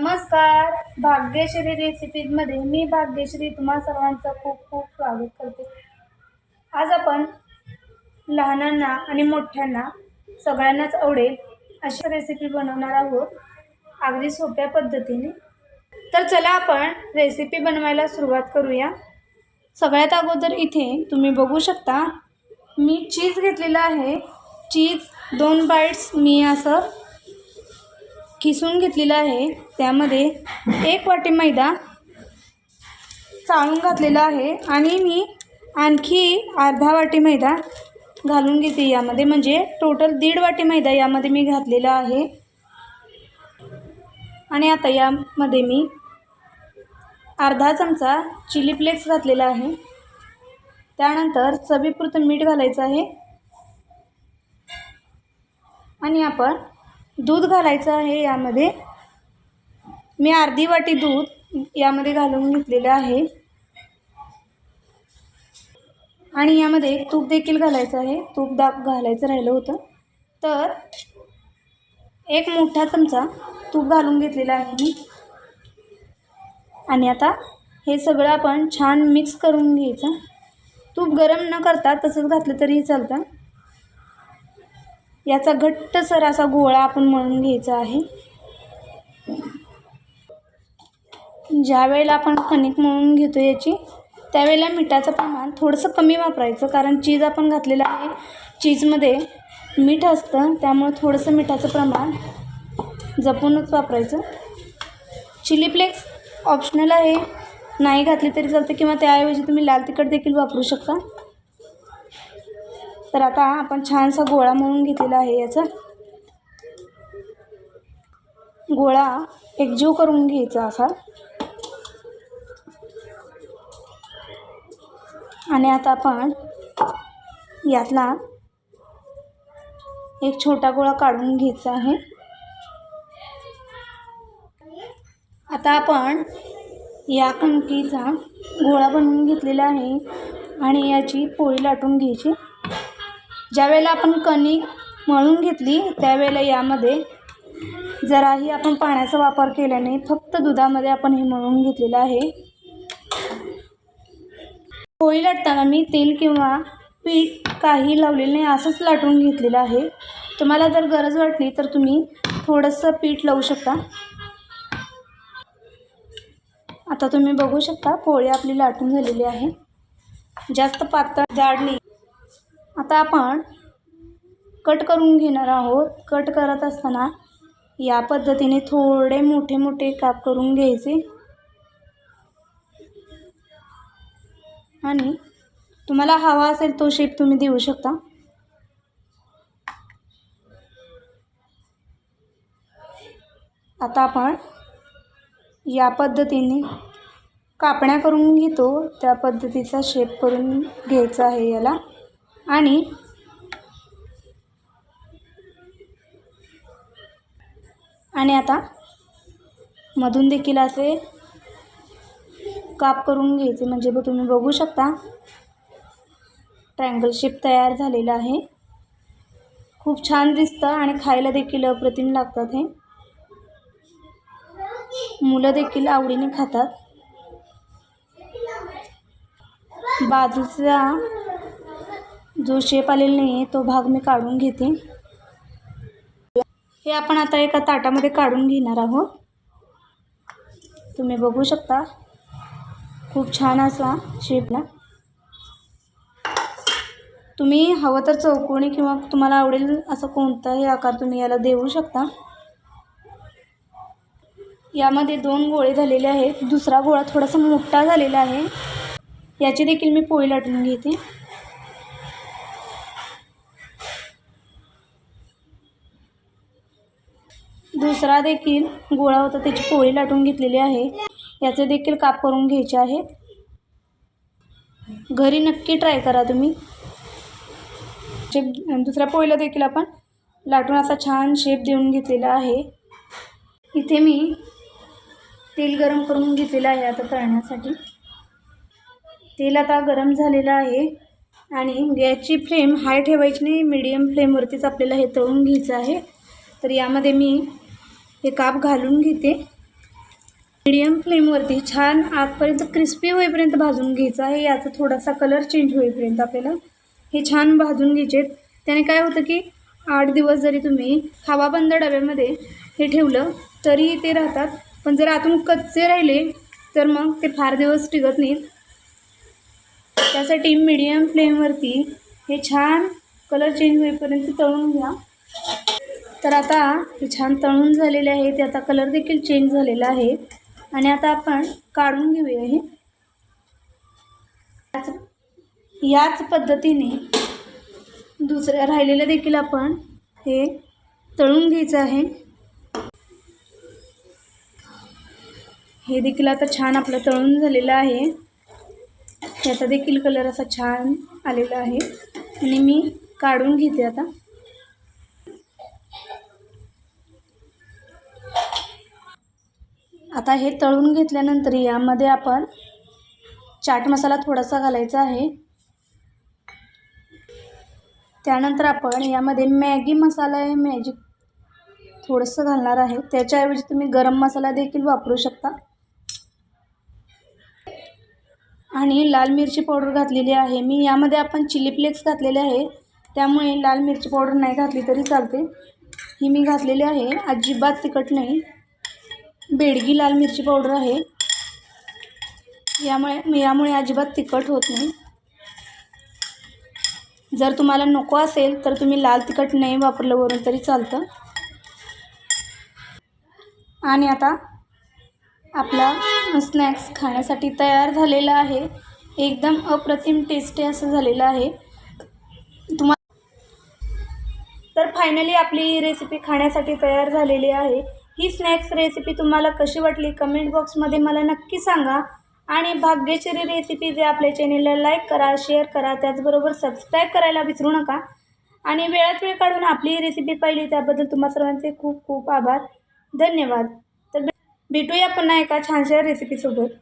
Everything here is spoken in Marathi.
नमस्कार. भाग्यश्री रेसिपीजमध्ये मी भाग्यश्री तुम्हा सर्वांचं खूप खूप स्वागत करते. आज आपण लहानांना आणि मोठ्यांना सगळ्यांनाच आवडेल अशी रेसिपी बनवणार आहोत. अगदी सोप्या पद्धतीने. तर चला आपण रेसिपी बनवायला सुरुवात करूया. सगळ्यात अगोदर इथे तुम्ही बघू शकता मी चीज घेतलेलं आहे. चीज दोन बाईट्स मी असं किसून घेतलेलं आहे. त्यामध्ये एक वाटी मैदा चाळून घातलेला आहे. आणि मी आणखी अर्धा वाटी मैदा घालून घेते यामध्ये. म्हणजे टोटल दीड वाटी मैदा यामध्ये मी घातलेला आहे. आणि आता यामध्ये मी अर्धा चमचा चिली फ्लेक्स घातलेला आहे. त्यानंतर चवीपुरतं मीठ घालायचं आहे. आणि आपण दूध घालायचं आहे यामध्ये. मी अर्धी वाटी दूध यामध्ये घालून घेतलेलं आहे. आणि यामध्ये तूप देखील घालायचं आहे. तूप दाब घालायचं राहिलं होतं. तर एक मोठा चमचा तूप घालून घेतलेला आहे मी. आणि आता हे सगळं आपण छान मिक्स करून घ्यायचं. तूप गरम न करता तसंच घातलं तरीही चालतं. याचा घट्टसर असा गोळा आपण म्हणून घ्यायचा आहे. ज्या वेळेला आपण कणिक मळून घेतो याची त्यावेळेला मिठाचं प्रमाण थोडंसं कमी वापरायचं कारण चीज आपण घातलेलं आहे. चीजमध्ये मीठ असतं त्यामुळे थोडंसं मिठाचं प्रमाण जपूनच वापरायचं. चिली फ्लेक्स ऑप्शनल आहे. नाही घातली तरी चालते किंवा त्याऐवजी तुम्ही लाल तिखट देखील वापरू शकता. तर आता आपण छानसा गोळा म्हणून घेतलेला आहे याचा. गोळा एकजीव करून घ्यायचा असा. आणि आता आपण यातला एक छोटा गोळा काढून घ्यायचा आहे. आता आपण या कणकीचा गोळा बनवून घेतलेला आहे आणि याची पोळी लाटून घ्यायची. ज्यावेळेला आपण कणिक मळून घेतली त्यावेळेला यामध्ये जराही आपण पाण्याचा वापर केला नाही. फक्त दुधामध्ये आपण हे मळून घेतलेलं आहे. पोळी लाटताना मी तेल किंवा पीठ काही लावलेलं नाही असंच लाटून घेतलेलं आहे. तुम्हाला जर गरज वाटली तर तुम्ही थोडंसं पीठ लावू शकता. आता तुम्ही बघू शकता पोळी आपली लाटून झालेली आहे. जास्त पातळ जाडली आता आपण कट करून घेणार आहोत. कट करत असताना या पद्धतीने थोडे मोठे मोठे काप करून घ्यायचे. आणि तुम्हाला हवा असेल तो शेप तुम्ही देऊ शकता. आता आपण या पद्धतीने कापण्या करून घेतो. त्या पद्धतीचा शेप करून घ्यायचा आहे याला. आणि आणि आता मधून देखील असे काप करून घ्यायचे. म्हणजे बघ तुम्ही बघू शकता ट्रँगल शेप तयार झालेला आहे. खूप छान दिसतं आणि खायला देखील अप्रतिम लागतात हे. मुलं देखील आवडीने खातात. बाजूचा जो शेप आलेला नाही आहे तो भाग मी काढून घेते. हे आपण आता एका ताटामध्ये काढून घेणार आहोत. तुम्ही बघू शकता खूप छान असा शेपला तुम्ही हवं तर चौकोनी किंवा तुम्हाला आवडेल असं कोणताही आकार तुम्ही याला देऊ शकता. यामध्ये दोन गोळे झालेले आहेत. दुसरा गोळा थोडासा मोठा झालेला आहे. याची देखील मी पोळी लाटून घेते. दुसरा देखील गोळा होता. त्याची पोळी लाटून घेतलेली आहे. याचे देखील काप करून घ्यायचे आहेत. घरी नक्की ट्राय करा तुम्ही. शेप दुसऱ्या पोळीला देखील आपण लाटून असा छान शेप देऊन घेतलेला आहे. इथे मी तेल गरम करून घेतलेलं आहे आता तळण्यासाठी. तेल आता गरम झालेलं आहे आणि गॅसची फ्लेम हाय ठेवायची नाही मिडियम फ्लेमवरतीच आपल्याला हे तळून घ्यायचं आहे. तर यामध्ये मी हे काप घालून घेते. मीडियम फ्लेमवरती छान आतपर्यंत क्रिस्पी होईपर्यंत भाजून घ्यायचं आहे. याचा थोडासा कलर चेंज होईपर्यंत आपल्याला हे छान भाजून घ्यायचे त्याने काय होतं की आठ दिवस जरी तुम्ही हवाबंद डब्यामध्ये हे ठेवलं तरीही ते राहतात. पण जर आतून कच्चे राहिले तर मग ते फार दिवस टिकत नाहीत. त्यासाठी मीडियम फ्लेमवरती हे छान कलर चेंज होईपर्यंत तळून घ्या. तर आता हे छान तळून झालेले आहे ते आता कलर देखील चेंज झालेला आहे. आणि आता आपण काढून घेऊया हे. याच याच पद्धतीने दुसऱ्या राहिलेलं देखील आपण हे तळून घ्यायचं आहे. हे देखील आता छान आपलं तळून झालेलं आहे. याचा देखील कलर असा छान आलेला आहे. आणि मी काढून घेते आता. आता हे तळून घेतल्यानंतर यामध्ये आपण चाट मसाला थोडासा घालायचा आहे. त्यानंतर आपण यामध्ये मॅगी मसाला आहे मॅजिक थोडंसं घालणार आहे. त्याच्याऐवजी तुम्ही गरम मसाला देखील वापरू शकता. आणि लाल मिरची पावडर घातलेली आहे. मी यामध्ये आपण चिली फ्लेक्स घातलेले आहे. त्यामुळे लाल मिरची पावडर नाही घातली तरी चालते. ही मी घातलेली आहे. अजिबात तिखट नाही. बेडगी लाल मिरची पावडर आहे. यामुळे यामुळे अजिबात तिखट होत नाही. जर तुम्हाला नको असेल तर तुम्ही लाल तिखट नाही वापरलं वरून तरी चालतं. आणि आता आपला स्नॅक्स खाण्यासाठी तयार झालेला आहे. एकदम अप्रतिम टेस्टी असं झालेलं आहे. तुम्हा तर फायनली आपली रेसिपी खाण्यासाठी तयार झालेली आहे. ही स्नॅक्स रेसिपी तुम्हाला कशी वाटली कमेंट बॉक्समध्ये मला नक्की सांगा. आणि भाग्यश्री रेसिपी जे आपल्या चॅनेलला लाईक करा शेअर करा त्याचबरोबर सबस्क्राईब करायला विसरू नका. आणि वेळात वेळ काढून आपली ही रेसिपी पाहिली त्याबद्दल तुम्हा सर्वांचे खूप खूप आभार. धन्यवाद. तर भेटूया पुन्हा एका छानशा रेसिपीसोबत